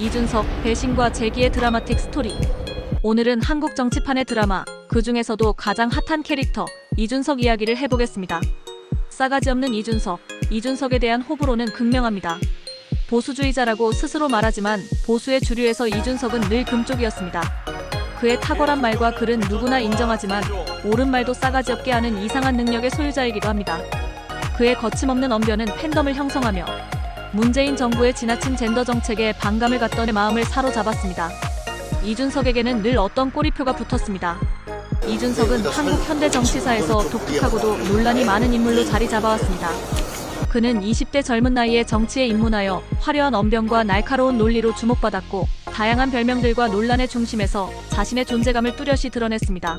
이준석, 배신과 재기의 드라마틱 스토리. 오늘은 한국 정치판의 드라마, 그 중에서도 가장 핫한 캐릭터, 이준석 이야기를 해보겠습니다. 싸가지 없는 이준석, 이준석에 대한 호불호는 극명합니다. 보수주의자라고 스스로 말하지만 보수의 주류에서 이준석은 늘 금쪽이었습니다. 그의 탁월한 말과 글은 누구나 인정하지만 옳은 말도 싸가지 없게 하는 이상한 능력의 소유자이기도 합니다. 그의 거침없는 언변은 팬덤을 형성하며 문재인 정부의 지나친 젠더 정책에 반감을 갖던 마음을 사로잡았습니다. 이준석에게는 늘 어떤 꼬리표가 붙었습니다. 이준석은 한국 현대 정치사에서 독특하고도 논란이 많은 인물로 자리 잡아왔습니다. 그는 20대 젊은 나이에 정치에 입문하여 화려한 언변과 날카로운 논리로 주목받았고 다양한 별명들과 논란의 중심에서 자신의 존재감을 뚜렷이 드러냈습니다.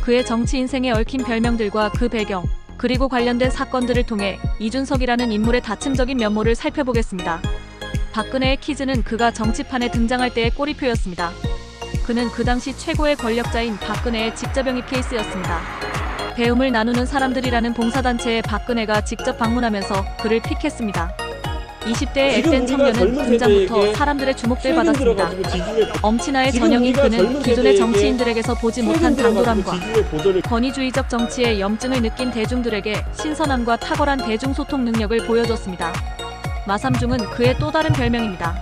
그의 정치 인생에 얽힌 별명들과 그 배경, 그리고 관련된 사건들을 통해 이준석이라는 인물의 다층적인 면모를 살펴보겠습니다. 박근혜의 퀴즈는 그가 정치판에 등장할 때의 꼬리표였습니다. 그는 그 당시 최고의 권력자인 박근혜의 직접 영입 케이스였습니다. 배움을 나누는 사람들이라는 봉사단체에 박근혜가 직접 방문하면서 그를 픽했습니다. 20대의 지금 액된 우리가 청년은 등장부터 사람들의 주목을 받았습니다. 엄친아의 전형인 그는 기존의 정치인들에게서 보지 못한 당돌함과 권위주의적 정치의 염증을 느낀 대중들에게 신선함과 탁월한 대중소통 능력을 보여줬습니다. 마삼중은 그의 또 다른 별명입니다.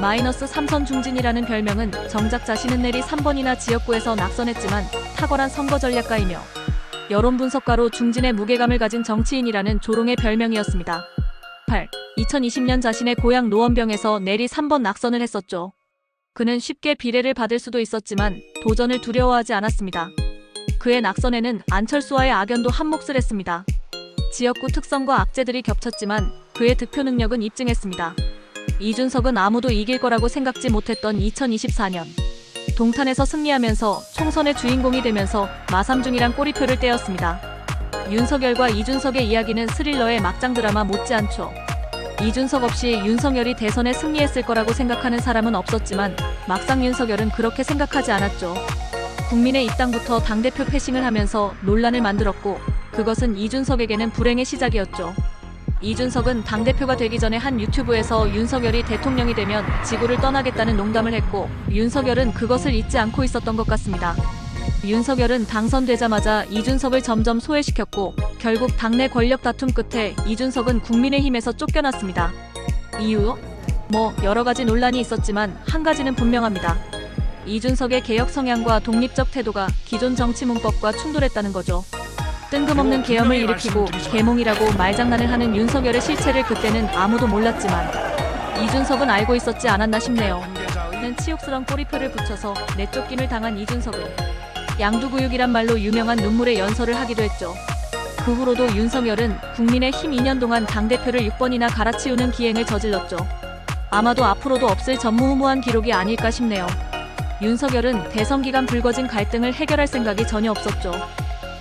마이너스 삼선 중진이라는 별명은 정작 자신은 내리 3번이나 지역구에서 낙선했지만 탁월한 선거 전략가이며 여론 분석가로 중진의 무게감을 가진 정치인이라는 조롱의 별명이었습니다. 8. 2020년 자신의 고향 노원병에서 내리 3번 낙선을 했었죠. 그는 쉽게 비례를 받을 수도 있었지만 도전을 두려워하지 않았습니다. 그의 낙선에는 안철수와의 악연도 한몫을 했습니다. 지역구 특성과 악재들이 겹쳤지만 그의 득표 능력은 입증했습니다. 이준석은 아무도 이길 거라고 생각지 못했던 2024년 동탄에서 승리하면서 총선의 주인공이 되면서 마삼중이란 꼬리표를 떼었습니다. 윤석열과 이준석의 이야기는 스릴러의 막장 드라마 못지않죠. 이준석 없이 윤석열이 대선에 승리했을 거라고 생각하는 사람은 없었지만 막상 윤석열은 그렇게 생각하지 않았죠. 국민의 입당부터 당대표 패싱을 하면서 논란을 만들었고 그것은 이준석에게는 불행의 시작이었죠. 이준석은 당대표가 되기 전에 한 유튜브에서 윤석열이 대통령이 되면 지구를 떠나겠다는 농담을 했고 윤석열은 그것을 잊지 않고 있었던 것 같습니다. 윤석열은 당선되자마자 이준석을 점점 소외시켰고 결국 당내 권력 다툼 끝에 이준석은 국민의힘에서 쫓겨났습니다. 이유? 뭐 여러 가지 논란이 있었지만 한 가지는 분명합니다. 이준석의 개혁 성향과 독립적 태도가 기존 정치 문법과 충돌했다는 거죠. 뜬금없는 계엄을 일으키고 계몽이라고 말장난을 하는 윤석열의 실체를 그때는 아무도 몰랐지만 이준석은 알고 있었지 않았나 싶네요. 는 치욕스런 꼬리표를 붙여서 내쫓김을 당한 이준석은 양두구육이란 말로 유명한 눈물의 연설을 하기도 했죠. 그 후로도 윤석열은 국민의힘 2년 동안 당대표를 6번이나 갈아치우는 기행을 저질렀죠. 아마도 앞으로도 없을 전무후무한 기록이 아닐까 싶네요. 윤석열은 대선 기간 불거진 갈등을 해결할 생각이 전혀 없었죠.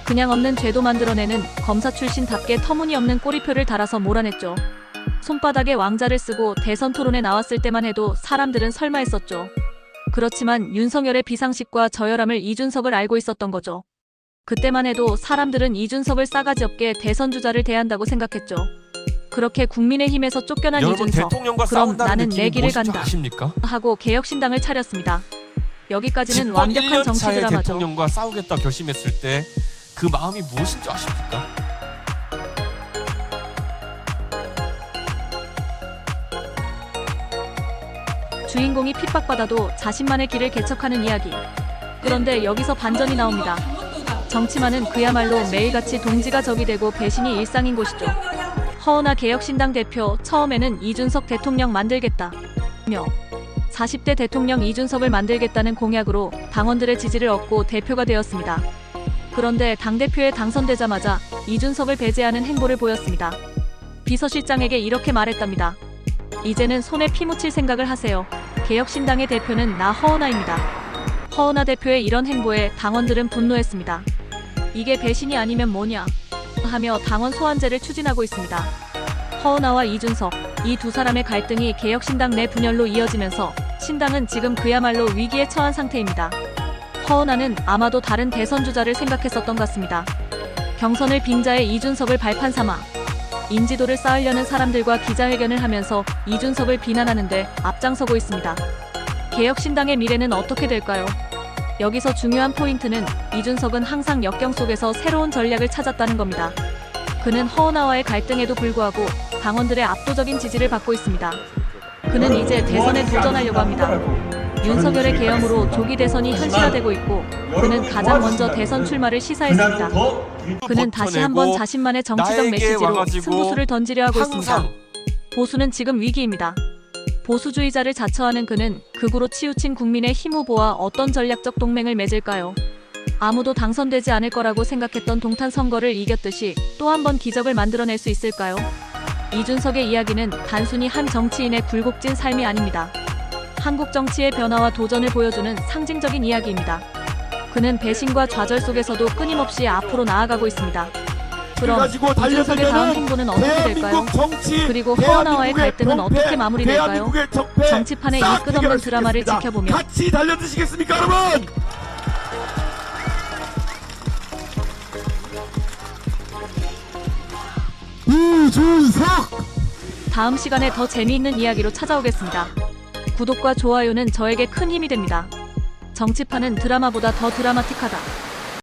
그냥 없는 죄도 만들어내는 검사 출신답게 터무니없는 꼬리표를 달아서 몰아냈죠. 손바닥에 왕자를 쓰고 대선 토론에 나왔을 때만 해도 사람들은 설마 했었죠. 그렇지만 윤석열의 비상식과 저열함을 이준석을 알고 있었던 거죠. 그때만 해도 사람들은 이준석을 싸가지 없게 대선 주자를 대한다고 생각했죠. 그렇게 국민의힘에서 쫓겨난 여러분 이준석 그럼 나는 내 길을 간다. 아십니까? 하고 개혁신당을 차렸습니다. 여기까지는 완벽한 1년 정치 드라마죠. 대통령과 싸우겠다 결심했을 때 그 마음이 무엇인지 아십니까? 주인공이 핍박받아도 자신만의 길을 개척하는 이야기. 그런데 여기서 반전이 나옵니다. 정치만은 그야말로 매일같이 동지가 적이 되고 배신이 일상인 곳이죠. 허은하 개혁신당 대표 처음에는 이준석 대통령 만들겠다. 며 40대 대통령 이준석을 만들겠다는 공약으로 당원들의 지지를 얻고 대표가 되었습니다. 그런데 당대표에 당선되자마자 이준석을 배제하는 행보를 보였습니다. 비서실장에게 이렇게 말했답니다. 이제는 손에 피 묻힐 생각을 하세요. 개혁신당의 대표는 나 허은하입니다. 허은하 대표의 이런 행보에 당원들은 분노했습니다. 이게 배신이 아니면 뭐냐? 하며 당원 소환제를 추진하고 있습니다. 허은하와 이준석, 이 두 사람의 갈등이 개혁신당 내 분열로 이어지면서 신당은 지금 그야말로 위기에 처한 상태입니다. 허은하는 아마도 다른 대선 주자를 생각했었던 것 같습니다. 경선을 빙자해 이준석을 발판 삼아 인지도를 쌓으려는 사람들과 기자회견을 하면서 이준석을 비난하는데 앞장서고 있습니다. 개혁신당의 미래는 어떻게 될까요? 여기서 중요한 포인트는 이준석은 항상 역경 속에서 새로운 전략을 찾았다는 겁니다. 그는 허은하와의 갈등에도 불구하고 당원들의 압도적인 지지를 받고 있습니다. 그는 이제 대선에 도전하려고 합니다. 윤석열의 계엄으로 조기 대선이 현실화되고 있고 그는 가장 먼저 대선 출마를 시사했습니다. 그는 다시 한번 자신만의 정치적 메시지로 승부수를 던지려 하고 있습니다. 보수는 지금 위기입니다. 보수주의자를 자처하는 그는 극으로 치우친 국민의 힘 후보와 어떤 전략적 동맹을 맺을까요? 아무도 당선되지 않을 거라고 생각했던 동탄 선거를 이겼듯이 또 한 번 기적을 만들어낼 수 있을까요? 이준석의 이야기는 단순히 한 정치인의 굴곡진 삶이 아닙니다. 한국 정치의 변화와 도전을 보여주는 상징적인 이야기입니다. 그는 배신과 좌절 속에서도 끊임없이 앞으로 나아가고 있습니다. 그럼 가지고 이준석의 다음 행보는 어떻게 될까요? 그리고 허은하와의 갈등은 어떻게 마무리될까요? 정치판의 싹이 끝없는 드라마를. 지켜보며 같이 달려드시겠습니까 여러분? 이준석 다음 시간에 더 재미있는 이야기로 찾아오겠습니다. 구독과 좋아요는 저에게 큰 힘이 됩니다. 정치판은 드라마보다 더 드라마틱하다.